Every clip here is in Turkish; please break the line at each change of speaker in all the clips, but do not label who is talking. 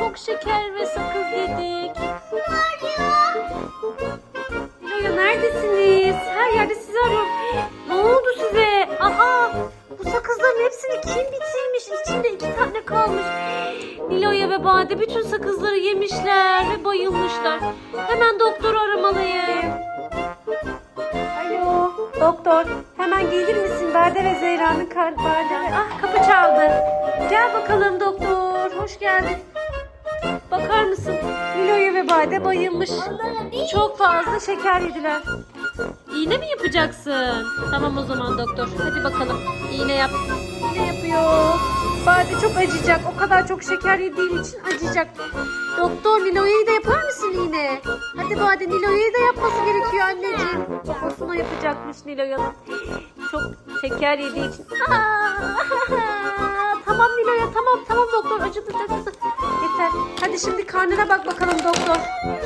çok şeker ve sakız yedik. Lola neredesiniz? Her yerde sizi arıyorum. Ne oldu size? Aha bu sakızların hepsini kim bitirmiş? İçinde iki tane kalmış. Nilo'ya ve Bade bütün sakızları yemişler ve bayılmışlar. Hemen doktoru aramalıyım. Alo doktor hemen gelir misin? Bade ve Zehra'nın kar Bade. Ah kapı çaldı. Gel bakalım doktor. Hoş geldin. Bakar mısın Nilo'ya ve Bade bayılmış. Çok fazla şeker yediler. İğne mi yapacaksın? Tamam o zaman doktor. Hadi bakalım. İğne yap. İğne yapıyor. Bade çok acıyacak. O kadar çok şeker yediği için acıyacak. Doktor Nilo'yu da yapar mısın iğne? Hadi Bade Nilo'yu da yapması gerekiyor anneciğim. Kafasına yapacakmış Nilo'yanın. Çok şeker yediği için. Aa, şimdi karnına bak bakalım doktor.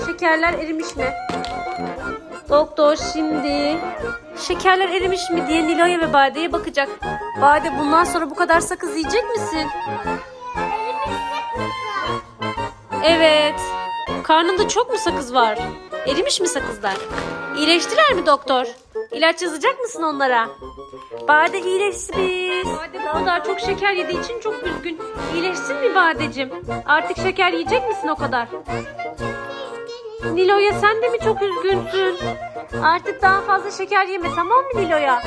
Şekerler erimiş mi? Doktor şimdi şekerler erimiş mi diye Nilo'ya ve Bade'ye bakacak. Bade bundan sonra bu kadar sakız yiyecek misin? Evet. Karnında çok mu sakız var? Erimiş mi sakızlar? İyileştiler mi doktor? İlaç yazacak mısın onlara? Bade iyileşti biz. Bade bu kadar çok şeker yediği için çok üzgün. İyileşsin mi Badeciğim? Artık şeker yiyecek misin o kadar? Nilo'ya sen de mi çok üzgünsün? Artık daha fazla şeker yeme tamam mı Nilo'ya?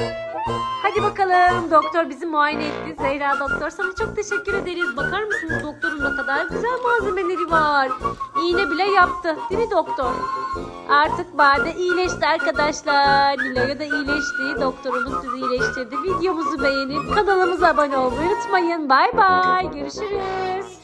Hadi bakalım doktor bizi muayene etti. Zehra doktor sana çok teşekkür ederiz. Bakar mısınız doktorun ne kadar güzel malzemeleri var. İğne yaptı değil mi doktor? Artık Bade iyileşti arkadaşlar. Nilo'ya da iyileşti. Doktorumuz sizi iyileştirdi. Videomuzu beğenip kanalımıza abone olmayı unutmayın. Bay bay. Görüşürüz.